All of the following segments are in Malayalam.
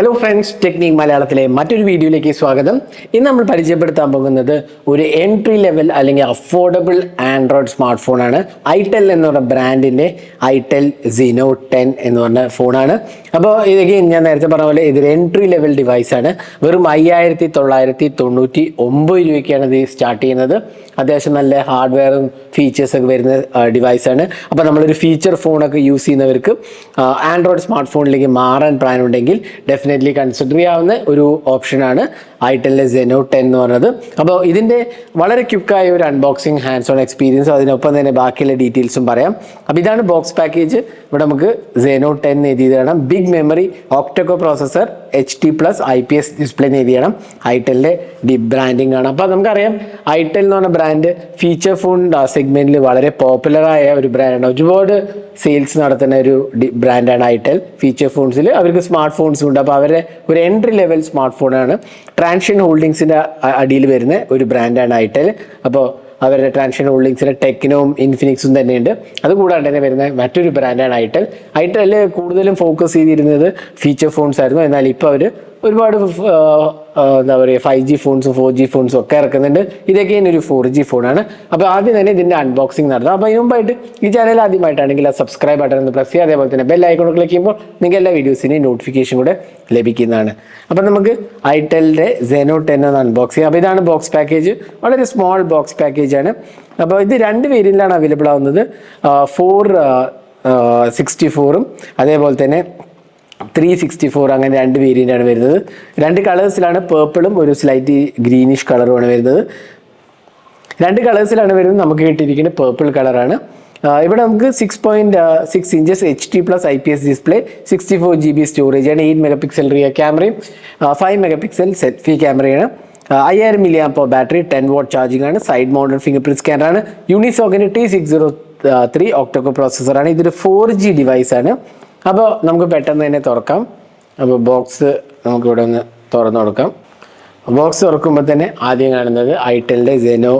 ഹലോ ഫ്രണ്ട്സ് ടെക്നിക് മലയാളത്തിലെ മറ്റൊരു വീഡിയോയിലേക്ക് സ്വാഗതം. ഇന്ന് നമ്മൾ പരിചയപ്പെടുത്താൻ പോകുന്നത് ഒരു എൻട്രി ലെവൽ അല്ലെങ്കിൽ അഫോർഡബിൾ ആൻഡ്രോയിഡ് സ്മാർട്ട് ഫോണാണ് ഐടെൽ എന്ന് പറഞ്ഞ ബ്രാൻഡിന്റെ ഐടെൽ സിനോ ടെൻ എന്ന് പറഞ്ഞ ഫോണാണ് അപ്പോൾ ഇതൊക്കെ ഞാൻ നേരത്തെ പറഞ്ഞ പോലെ ഇതൊരു എൻട്രി ലെവൽ ഡിവൈസാണ് വെറും അയ്യായിരത്തി തൊള്ളായിരത്തി തൊണ്ണൂറ്റി ഒമ്പത് രൂപയ്ക്കാണ് ഇത് സ്റ്റാർട്ട് ചെയ്യുന്നത്. അത്യാവശ്യം നല്ല ഹാർഡ്വെയറും ഫീച്ചേഴ്സൊക്കെ വരുന്ന ഡിവൈസാണ് അപ്പോൾ നമ്മളൊരു ഫീച്ചർ ഫോണൊക്കെ യൂസ് ചെയ്യുന്നവർക്ക് ആൻഡ്രോയിഡ് സ്മാർട്ട് ഫോണിലേക്ക് മാറാൻ പ്ലാൻ ഉണ്ടെങ്കിൽ ഡെഫിനറ്റ്ലി കൺസിഡർ ചെയ്യാവുന്ന ഒരു ഓപ്ഷനാണ് ഐടെല്ലെ സെനോ ടെൻ എന്ന് പറയുന്നത് അപ്പോൾ ഇതിന്റെ വളരെ ക്യുക്കായ ഒരു അൺബോക്സിങ് ഹാൻഡ്സ് ഓൺ എക്സ്പീരിയൻസ് അതിനൊപ്പം തന്നെ ബാക്കിയുള്ള ഡീറ്റെയിൽസും പറയാം. അപ്പോൾ ഇതാണ് ബോക്സ് പാക്കേജ് ഇവിടെ നമുക്ക് സെനോ ടെൻ എഴുതി കാണാം. Big memory octa-core processor H D plus I P S display നേതി ചെയ്യണം? ഐടെലിന്റെ ഡി ബ്രാൻഡിങ് ആണ്. അപ്പോൾ നമുക്കറിയാം ഐടെൽ എന്ന് പറഞ്ഞ ബ്രാൻഡ് ഫീച്ചർ ഫോൺ സെഗ്മെന്റിൽ വളരെ പോപ്പുലറായ ഒരു ബ്രാൻഡാണ് ഒരുപാട് സെയിൽസ് നടത്തുന്ന ഒരു ബ്രാൻഡാണ് ഐടെൽ ഫീച്ചർ ഫോൺസിൽ അവർക്ക് സ്മാർട്ട് ഫോൺസും ഉണ്ട്. അപ്പോൾ അവരുടെ ഒരു എൻട്രി ലെവൽ സ്മാർട്ട് ഫോണാണ് ട്രാൻഷൻ ഹോൾഡിങ്സിന്റെ അടിയിൽ വരുന്ന ഒരു ബ്രാൻഡാണ് ഐടെൽ അപ്പോൾ അവരുടെ ട്രാൻഷൻ ഹോൾഡിങ്സിലെ ടെക്നോം ഇൻഫിനിക്സും തന്നെയുണ്ട്. അതുകൂടാണ്ട് തന്നെ വരുന്ന മറ്റൊരു ബ്രാൻഡാണ് ഐറ്റൽ ഐറ്റൽ കൂടുതലും ഫോക്കസ് ചെയ്തിരുന്നത് ഫീച്ചർ ഫോൺസ് ആയിരുന്നു. എന്നാൽ ഇപ്പോൾ അവർ ഒരുപാട് എന്താ പറയുക ഫൈവ് ജി ഫോൺസും ഫോർ ജി ഫോൺസും ഒക്കെ ഇറക്കുന്നുണ്ട്. ഇതൊക്കെ ഒരു ഫോർ ജി ഫോണാണ് അപ്പോൾ ആദ്യം തന്നെ ഇതിന്റെ അൺബോക്സിംഗ് നടത്താം. അപ്പോൾ അതിന് മുമ്പായിട്ട് ഈ ചാനൽ ആദ്യമായിട്ടാണെങ്കിൽ ആ സബ്സ്ക്രൈബ് ബട്ടൺ ഒന്ന് പ്രസ് ചെയ്യുക. അതേപോലെ തന്നെ ബെൽ ഐക്കോൺ ക്ലിക്ക് ചെയ്യുമ്പോൾ നിങ്ങൾക്ക് എല്ലാ വീഡിയോസിന്റെയും നോട്ടിഫിക്കേഷൻ കൂടെ ലഭിക്കുന്നതാണ്. അപ്പോൾ നമുക്ക് ഐടെലിന്റെ സെനോ ടെൻ ഒന്ന് അൺബോക്സ് ചെയ്യാം. അപ്പോൾ ഇതാണ് ബോക്സ് പാക്കേജ് വളരെ സ്മോൾ ബോക്സ് പാക്കേജ് ആണ്. അപ്പോൾ ഇത് രണ്ട് വേരിയന്റിലാണ് അവൈലബിൾ ആവുന്നത്. ഫോർ സിക്സ്റ്റി ഫോറും അതേപോലെ തന്നെ ത്രീ സിക്സ്റ്റി ഫോർ അങ്ങനെ രണ്ട് വേരിയന്റ് ആണ് വരുന്നത്. രണ്ട് കളേഴ്സിലാണ് പേർപ്പിളും ഒരു സ്ലൈറ്റ് ഗ്രീനിഷ് കളറുമാണ് വരുന്നത്. രണ്ട് കളേഴ്സിലാണ് വരുന്നത് നമുക്ക് കിട്ടിയിരിക്കുന്നത് പേർപ്പിൾ കളറാണ് ഇവിടെ നമുക്ക് six point six inches H D plus I P S display sixty four G B storage ആണ് എയ്റ്റ് മെഗാ പിക്സൽ റിയർ ക്യാമറയും ഫൈവ് മെഗാ പിക്സൽ സെൽഫി ക്യാമറയാണ് അയ്യായിരം milli amp battery ten watt charging ആണ് സൈഡ് മോഡൽ ഫിംഗർ പ്രിന്റ് സ്കാനറാണ് യൂണിസോഗിന് T six zero three octa-core പ്രോസസ്സറാണ് ഇതൊരു ഫോർ ജി ഡിവൈസ് ആണ്. അപ്പോൾ നമുക്ക് പെട്ടെന്ന് തന്നെ തുറക്കാം. അപ്പോൾ ബോക്സ് നമുക്കിവിടെ ഒന്ന് തുറന്നു കൊടുക്കാം. ബോക്സ് തുറക്കുമ്പോൾ തന്നെ ആദ്യം കാണുന്നത് ഐടെലിന്റെ സെനോ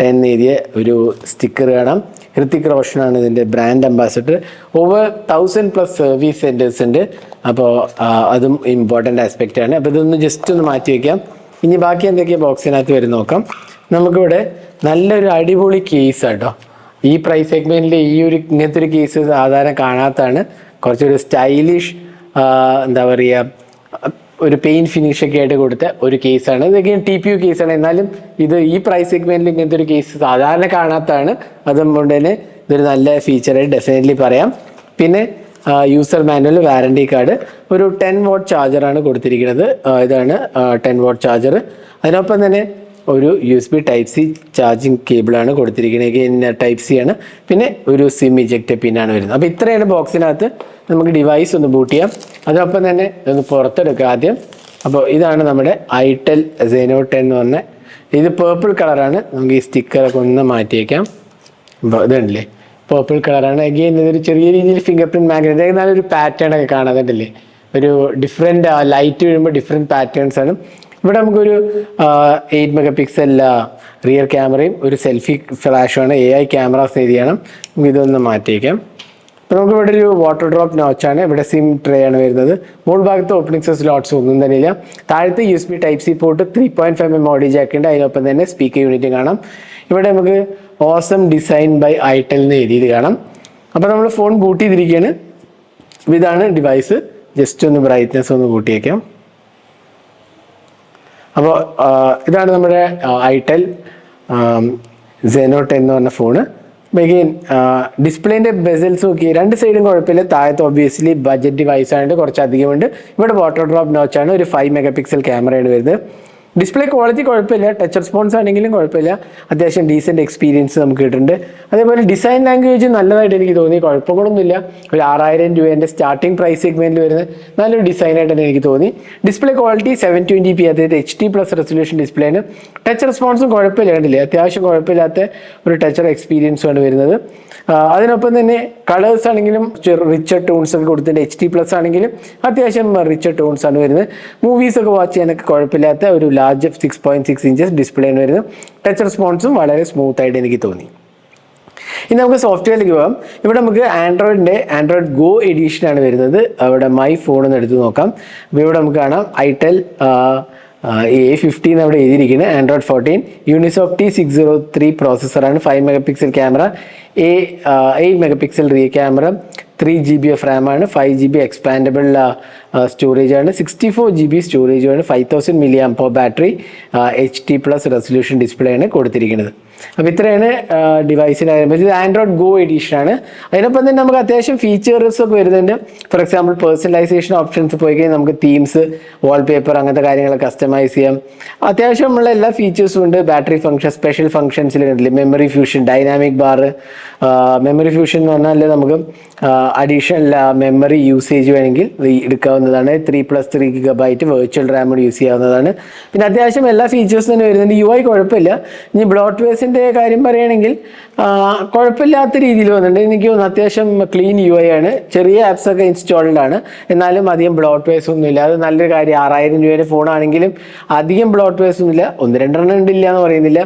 ടെൻ എഴുതിയ ഒരു സ്റ്റിക്കർ കാണാം. ഹൃത്തിക് റോഷനാണ് ഇതിന്റെ brand ambassador over thousand plus service centres ഉണ്ട്. അപ്പോൾ അതും ഇമ്പോർട്ടന്റ് ആസ്പെക്റ്റ് ആണ്. അപ്പോൾ ഇതൊന്ന് ജസ്റ്റ് ഒന്ന് മാറ്റി വയ്ക്കാം ഇനി ബാക്കി എന്തൊക്കെയാണ് ബോക്സിനകത്ത് വരും നോക്കാം. നമുക്കിവിടെ നല്ലൊരു അടിപൊളി കേസ് കേട്ടോ ഈ പ്രൈസ് സെഗ്മെന്റിൽ ഈ ഒരു ഇങ്ങനത്തെ ഒരു കേസ് സാധാരണ കാണാത്തതാണ്. കുറച്ചൊരു സ്റ്റൈലിഷ് എന്താ പറയുക ഒരു പെയിൻ ഫിനിഷ് ഒക്കെ ആയിട്ട് കൊടുത്ത ഒരു കേസാണ് ഇതൊക്കെ ടി പി യു കേസാണ് എന്നാലും ഇത് ഈ പ്രൈസ് സെഗ്മെന്റിൽ ഇങ്ങനത്തെ ഒരു കേസ് സാധാരണ കാണാത്തതാണ്. അതുകൊണ്ട് തന്നെ ഇതൊരു നല്ല ഫീച്ചറായിട്ട് ഡെഫിനറ്റ്ലി പറയാം. പിന്നെ യൂസർ മാനുവൽ വാറണ്ടി കാർഡ് ഒരു ടെൻ വോട്ട് ചാർജറാണ് കൊടുത്തിരിക്കുന്നത്. ഇതാണ് ടെൻ വോട്ട് ചാർജർ അതിനൊപ്പം തന്നെ ഒരു U S B type C charging കേബിളാണ് കൊടുത്തിരിക്കുന്നത്. ടൈപ്പ് സി ആണ്. പിന്നെ ഒരു സിം ഇജക്റ്റ് പിന്നാണ് വരുന്നത്. അപ്പോൾ ഇത്രയാണ് ബോക്സിനകത്ത് നമുക്ക് ഡിവൈസ് ഒന്ന് ബൂട്ട് ചെയ്യാം. അതോടൊപ്പം തന്നെ ഒന്ന് പുറത്തെടുക്കുക ആദ്യം. അപ്പോൾ ഇതാണ് നമ്മുടെ ഐടെൽ സെനോ ടെൻ എന്ന് പറഞ്ഞ ഇത് പേർപ്പിൾ കളറാണ് നമുക്ക് ഈ സ്റ്റിക്കറൊക്കെ ഒന്ന് മാറ്റിയേക്കാം. അപ്പോൾ ഇതുണ്ടല്ലേ പേർപ്പിൾ കളറാണ് അഗെയിൻ ഇതൊരു ചെറിയ രീതിയിൽ ഫിംഗർ പ്രിന്റ് മാഗ്നറ്റ് നല്ലൊരു പാറ്റേൺ ഒക്കെ കാണാതുണ്ടല്ലേ ഒരു ഡിഫറെന്റ് ലൈറ്റ് വീഴുമ്പോൾ ഡിഫറെന്റ് പാറ്റേൺസ് ആണ്. ഇവിടെ നമുക്കൊരു എയ്റ്റ് മെഗാ പിക്സൽ റിയർ ക്യാമറയും ഒരു സെൽഫി ഫ്ലാഷുമാണ് എ ഐ ക്യാമറ സ്ഥിതിയാണ് ഇതൊന്ന് മാറ്റിയേക്കാം. അപ്പോൾ നമുക്ക് ഇവിടെ ഒരു വാട്ടർ ഡ്രോപ്പ് നോച്ചാണ് ഇവിടെ സിം ട്രേ ആണ് വരുന്നത്. മുകൾ ഭാഗത്ത് ഓപ്പണിംഗ് സ്ലോട്ട്സ് ഒന്നും തന്നെ ഇല്ല താഴത്ത് U S B type C port three point five m audio jack ഉണ്ട്. അതിനൊപ്പം തന്നെ സ്പീക്കർ യൂണിറ്റ് കാണാം. ഇവിടെ നമുക്ക് ഓസം ഡിസൈൻ ബൈ ഐടെൽ എന്ന് എഴുതിയത് കാണാം. അപ്പോൾ നമ്മൾ ഫോൺ ബൂട്ട് ചെയ്തിരിക്കുകയാണ്. ഇതാണ് ഡിവൈസ് ജസ്റ്റ് ഒന്ന് ബ്രൈറ്റ്നെസ് ഒന്ന് കൂട്ടിയേക്കാം. അപ്പോൾ ഇതാണ് നമ്മുടെ ഐടെൽ സെനോ ടെൻ എന്ന് പറഞ്ഞ ഫോണ് മെഗെയിൻ ഡിസ്പ്ലേന്റെ ബെസൽസ് നോക്കി രണ്ട് സൈഡും കുഴപ്പമില്ല. താഴത്ത് ഒബ്വിയസ്ലി ബഡ്ജറ്റ് ഡിവൈസ് ആയതുകൊണ്ട് കുറച്ച് അധികമുണ്ട് ഇവിടെ വാട്ടർ ഡ്രോപ്പ് നോച്ചാണ് ഒരു ഫൈവ് മെഗാ പിക്സൽ ക്യാമറയാണ് വരുന്നത്. ഡിസ്പ്ലേ ക്വാളിറ്റി കുഴപ്പമില്ല ടച്ച് റെസ്പോൺസ് ആണെങ്കിലും കുഴപ്പമില്ല. അത്യാവശ്യം ഡീസെന്റ് എക്സ്പീരിയൻസ് നമുക്ക് കിട്ടുന്നുണ്ട്. അതേപോലെ ഡിസൈൻ ലാംഗ്വേജ് നല്ലതായിട്ട് എനിക്ക് തോന്നി കുഴപ്പങ്ങളൊന്നുമില്ല. ഒരു ആറായിരം രൂപേന്റെ സ്റ്റാർട്ടിംഗ് പ്രൈസ് സെഗ്മെന്റിൽ വരുന്ന നല്ലൊരു ഡിസൈനായിട്ട് തന്നെ എനിക്ക് തോന്നി. Display quality seven twenty p അതായത് H D plus resolution display ആണ്. ടച്ച് റെസ്പോൺസും കുഴപ്പമില്ല അത്യാവശ്യം കുഴപ്പമില്ലാത്ത ഒരു ടച്ചർ എക്സ്പീരിയൻസുമാണ് വരുന്നത്. അതിനൊപ്പം തന്നെ കളേഴ്സ് ആണെങ്കിലും റിച്ചർ ടോൺസ് ഒക്കെ കൊടുത്തിട്ട് എച്ച് ഡി പ്ലസ് ആണെങ്കിലും അത്യാവശ്യം റിച്ചർ ടോൺസ് ആണ് വരുന്നത്. മൂവീസ് ഒക്കെ വാച്ച് ചെയ്യാനൊക്കെ കുഴപ്പമില്ലാത്ത ഒരു large six point six inches display ആണ് വരുന്നത് ടച്ച് റെസ്പോൺസും വളരെ സ്മൂത്ത് ആയിട്ട് എനിക്ക് തോന്നി. ഇനി നമുക്ക് സോഫ്റ്റ്വെയറിലേക്ക് പോകാം. ഇവിടെ നമുക്ക് ആൻഡ്രോയിഡിന്റെ ആൻഡ്രോയിഡ് ഗോ എഡിഷനാണ് വരുന്നത്. അവിടെ മൈ ഫോൺ എന്ന് എടുത്ത് നോക്കാം. അപ്പോൾ ഇവിടെ നമുക്ക് കാണാം. ഐടെൽ എ ഫിഫ്റ്റീൻ അവിടെ എഴുതിയിരിക്കുന്നത്. Android fourteen Unisoc T six zero three പ്രോസസ്സറാണ് five mega pixel camera a eight mega pixel rear camera three G B F റാമാണ് five G B expandable storage ആണ്. Sixty four G B storage ആണ് five thousand milli amp battery H D plus resolution display ആണ് കൊടുത്തിരിക്കുന്നത്. അപ്പോൾ ഇത്രയാണ് കാര്യം. ഇത് ആൻഡ്രോയിഡ് ഗോ എഡീഷൻ ആണ്. അതിനൊപ്പം തന്നെ നമുക്ക് അത്യാവശ്യം ഫീച്ചേഴ്സ് ഒക്കെ വരുന്നുണ്ട്. ഫോർ എക്സാമ്പിൾ പേഴ്സണലൈസേഷൻ ഓപ്ഷൻസ് പോയി കഴിഞ്ഞാൽ നമുക്ക് തീംസ് വാൾപേപ്പർ അങ്ങനത്തെ കാര്യങ്ങൾ കസ്റ്റമൈസ് ചെയ്യാം. അത്യാവശ്യം ഉള്ള എല്ലാ ഫീച്ചേഴ്സും ഉണ്ട്. ബാറ്ററി ഫംഗ്ഷൻ സ്പെഷ്യൽ ഫംഗ്ഷൻസിൽ കണ്ടില്ലേ? Memory fusion dynamic bar memory fusion എന്ന് പറഞ്ഞാൽ നമുക്ക് അഡീഷണൽ മെമ്മറി യൂസേജ് വേണമെങ്കിൽ ഈ എടുക്കാവുന്നതാണ് three plus three gigabyte virtual RAM കൂടി യൂസ് ചെയ്യാവുന്നതാണ്. പിന്നെ അത്യാവശ്യം എല്ലാ ഫീച്ചേഴ്സും തന്നെ വരുന്നുണ്ട്. യു ഐ കുഴപ്പമില്ല. ഇനി ബ്ലോട്ട് വേസിന്റെ കാര്യം പറയുകയാണെങ്കിൽ കുഴപ്പമില്ലാത്ത രീതിയിൽ വന്നിട്ടുണ്ട്. എനിക്ക് തോന്നുന്നു അത്യാവശ്യം ക്ലീൻ യു ഐ ആണ്. ചെറിയ ആപ്സ് ഒക്കെ ഇൻസ്റ്റാൾഡ് ആണ്. എന്നാലും അധികം ബ്ലോട്ട് വേസ് ഒന്നുമില്ല അത് നല്ലൊരു കാര്യം. ആറായിരം രൂപയുടെ ഫോണാണെങ്കിലും അധികം ബ്ലോട്ട് വേസ് ഒന്നുമില്ല ഒന്ന് രണ്ടെണ്ണം ഉണ്ടില്ല എന്ന് പറയുന്നില്ല.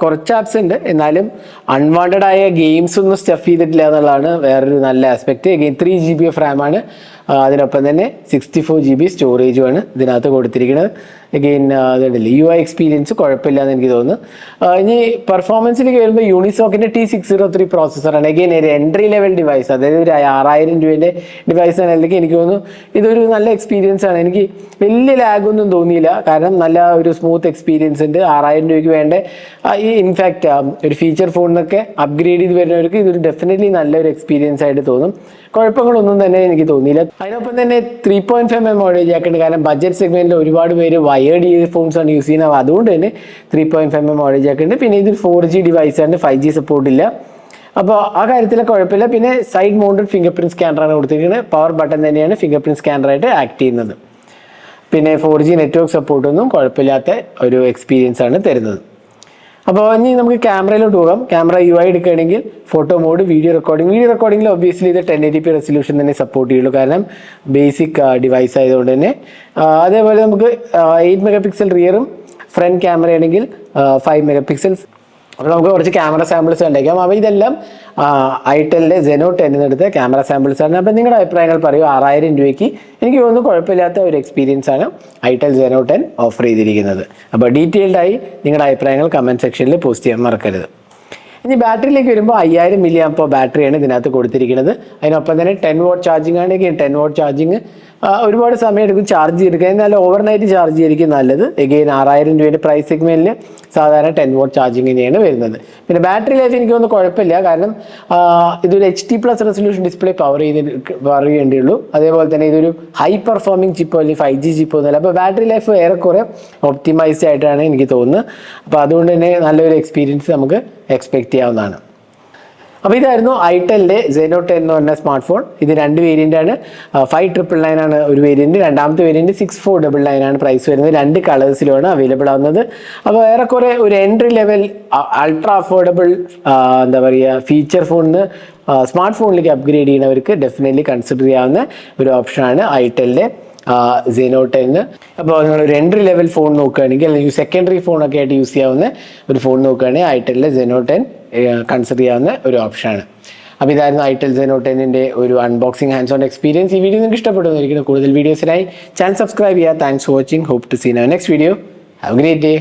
കുറച്ച് ആപ്സ് ഉണ്ട്. എന്നാലും അൺവാണ്ടഡ് ആയ ഗെയിംസ് ഒന്നും സ്റ്റഫ് ചെയ്തിട്ടില്ല എന്നുള്ളതാണ് വേറൊരു നല്ല aspect three G B of റാമാണ് അതിനൊപ്പം തന്നെ സിക്സ്റ്റി ഫോർ ജി ബി സ്റ്റോറേജുമാണ് ഇതിനകത്ത് കൊടുത്തിരിക്കുന്നത്. അഗെയിൻ അതുണ്ടല്ലേ യു ഐ എക്സ്പീരിയൻസ് കുഴപ്പമില്ല എന്ന് എനിക്ക് തോന്നുന്നു. ഇനി പെർഫോമൻസിലേക്ക് വരുമ്പോൾ യൂണിസോക്കിന്റെ ടി സിക്സ് സീറോ ത്രീ പ്രോസസ്സറാണ് അഗെയിൻ ഒരു എൻട്രി ലെവൽ ഡിവൈസ് അതായത് ഒരു ആറായിരം രൂപേന്റെ ഡിവൈസ് ആണ് അല്ലെങ്കിൽ എനിക്ക് തോന്നുന്നു. ഇതൊരു നല്ല എക്സ്പീരിയൻസ് ആണ്. എനിക്ക് വലിയ ലാഗൊന്നും തോന്നിയില്ല. കാരണം നല്ല ഒരു സ്മൂത്ത് എക്സ്പീരിയൻസ് ഉണ്ട്. ആറായിരം രൂപയ്ക്ക് വേണ്ട. ഈ ഇൻഫാക്റ്റ് ഒരു ഫീച്ചർ ഫോണിനൊക്കെ അപ്ഗ്രേഡ് ചെയ്ത് വരുന്നവർക്ക് ഇതൊരു ഡെഫിനറ്റ്ലി നല്ലൊരു എക്സ്പീരിയൻസ് ആയിട്ട് തോന്നും. കുഴപ്പങ്ങളൊന്നും തന്നെ എനിക്ക് തോന്നിയില്ല. അതിനൊപ്പം തന്നെ ത്രീ പോയിന്റ് ഫൈവ് എം മോഡേജ് ആക്കുന്നുണ്ട് കാരണം ബഡ്ജറ്റ് സെഗ്മെന്റിൽ ഒരുപാട് പേര് വയേർഡ് ഫോൺസ് ആണ് യൂസ് ചെയ്യുന്നത്. അതുകൊണ്ട് തന്നെ ത്രീ പോയിന്റ് ഫൈവ് എം മോഡേജ് ആക്കുന്നുണ്ട് പിന്നെ ഇത് ഫോർ ജി ഡിവൈസ് ആണ്. ഫൈവ് ജി സപ്പോർട്ട് ഇല്ല. അപ്പോൾ ആ കാര്യത്തിൽ കുഴപ്പമില്ല. പിന്നെ സൈഡ് മൗണ്ടഡ് ഫിംഗർ പ്രിന്റ് സ്കാനറാണ് കൊടുത്തിരിക്കുന്നത്. പവർ ബട്ടൺ തന്നെയാണ് ഫിംഗർ പ്രിന്റ് സ്കാനറായിട്ട് ആക്ട് ചെയ്യുന്നത്. പിന്നെ ഫോർ ജി നെറ്റ്വർക്ക് സപ്പോർട്ടൊന്നും കുഴപ്പമില്ലാത്ത ഒരു എക്സ്പീരിയൻസ് ആണ് തരുന്നത്. അപ്പോൾ ഇനി നമുക്ക് ക്യാമറയിലോട്ട് പോകാം. ക്യാമറ യു ഐ എടുക്കുകയാണെങ്കിൽ photo mode video recording video റെക്കോർഡിംഗിൽ obviously ഇത് ടെൻ എയ്റ്റി പി റെസൊല്യൂഷൻ തന്നെ സപ്പോർട്ട് ചെയ്യുള്ളൂ. കാരണം ബേസിക് ഡിവൈസ് ആയതുകൊണ്ട് തന്നെ. അതേപോലെ നമുക്ക് എയ്റ്റ് മെഗാ പിക്സൽ റിയറും ഫ്രണ്ട് ക്യാമറ ആണെങ്കിൽ ഫൈവ് മെഗാ പിക്സൽസ് അപ്പോൾ നമുക്ക് കുറച്ച് ക്യാമറ സാമ്പിൾസ് കണ്ടേക്കാം. അപ്പോൾ ഇതെല്ലാം ഐടെലിന്റെ ജെനോ ടെന്നിന് എടുത്ത ക്യാമറ സാമ്പിൾസ് ആണ്. അപ്പോൾ നിങ്ങളുടെ അഭിപ്രായങ്ങൾ പറയൂ. ആറായിരം രൂപയ്ക്ക് എനിക്ക് തോന്നുന്നു കുഴപ്പമില്ലാത്ത ഒരു എക്സ്പീരിയൻസ് ആണ് ഐടെൽ ജെനോ ടെൻ ഓഫർ ചെയ്തിരിക്കുന്നത്. അപ്പോൾ ഡീറ്റെയിൽഡായി നിങ്ങളുടെ അഭിപ്രായങ്ങൾ കമന്റ് സെക്ഷനിൽ പോസ്റ്റ് ചെയ്യാൻ മറക്കരുത്. ഇനി ബാറ്ററിയിലേക്ക് വരുമ്പോൾ അയ്യായിരം മില്ലി അപ്പോൾ ബാറ്ററിയാണ് ഇതിനകത്ത് കൊടുത്തിരിക്കുന്നത്. അതിനൊപ്പം തന്നെ ടെൻ വോട്ട് ചാർജിങ് ആണെങ്കിൽ ടെൻ വോട്ട് ചാർജിങ് ഒരുപാട് സമയം എടുക്കും ചാർജ് എന്നാലും എന്നാൽ ഓവർനൈറ്റ് ചാർജ് ചെയ്തിരിക്കും നല്ലത്. എഗെയിൻ ആറായിരം രൂപയുടെ പ്രൈസ് സെഗ്മെന്റിൽ സാധാരണ ടെൻ വോട്ട് ചാർജിങ് തന്നെയാണ് വരുന്നത്. പിന്നെ ബാറ്ററി ലൈഫ് എനിക്ക് തോന്നുന്നു കുഴപ്പമില്ല. കാരണം ഇതൊരു H D plus resolution display power ചെയ്ത് പവർ അതേപോലെ തന്നെ ഇതൊരു ഹൈ പെർഫോമിംഗ് ചിപ്പ് അല്ലെങ്കിൽ ഫൈവ് ജി ചിപ്പോ ഒന്നുമല്ല. അപ്പോൾ ബാറ്ററി ലൈഫ് ഏറെക്കുറെ ഒപ്റ്റിമൈസ്ഡ് ആയിട്ടാണ് എനിക്ക് തോന്നുന്നത്. അപ്പോൾ അതുകൊണ്ട് തന്നെ നല്ലൊരു എക്സ്പീരിയൻസ് നമുക്ക് എക്സ്പെക്ട് ചെയ്യാവുന്നതാണ്. അപ്പോൾ ഇതായിരുന്നു ഐടെലിന്റെ സെനോ ടെൻ എന്ന് പറഞ്ഞ സ്മാർട്ട് ഫോൺ ഇത് രണ്ട് വേരിയന്റ് ആണ്. ഫൈവ് ട്രിപ്പിൾ നയൻ ആണ് ഒരു വേരിയന്റ് രണ്ടാമത്തെ variant six four double nine ആണ് പ്രൈസ് വരുന്നത്. രണ്ട് കളേഴ്സിലുമാണ് അവൈലബിൾ ആവുന്നത്. അപ്പോൾ ഏറെക്കുറെ ഒരു എൻട്രി ലെവൽ അൾട്രാ അഫോർഡബിൾ എന്താ പറയുക ഫീച്ചർ ഫോണിന് സ്മാർട്ട് ഫോണിലേക്ക് അപ്ഗ്രേഡ് ചെയ്യുന്നവർക്ക് ഡെഫിനറ്റ്ലി കൺസിഡർ ചെയ്യാവുന്ന ഒരു ഓപ്ഷനാണ് ഐടെലിന്റെ സെനോ ടെന്ന് അപ്പോൾ നിങ്ങൾ ഒരു എൻട്രി ലെവൽ ഫോൺ നോക്കുകയാണെങ്കിൽ അല്ലെങ്കിൽ സെക്കൻഡറി ഫോണൊക്കെ ആയിട്ട് യൂസ് ചെയ്യാവുന്ന ഒരു ഫോൺ നോക്കുകയാണെങ്കിൽ ഐടെലിലെ സെനോ ടെൻ കൺസിഡർ ചെയ്യാവുന്ന ഒരു ഓപ്ഷനാണ് അപ്പോൾ ഇതായിരുന്നു ഐടെൽ സെനോ ടെന്നിന്റെ ഒരു അൺബോക്സിംഗ് ഹാൻഡ്സ് ഓൺ എക്സ്പീരിയൻസ് ഈ വീഡിയോ നിങ്ങൾക്ക് ഇഷ്ടപ്പെടുന്നതായിരിക്കും. കൂടുതൽ വീഡിയോസിനായി ചാനൽ സബ്സ്ക്രൈബ് ചെയ്യുക. Thanks for watching hope to see next video have great day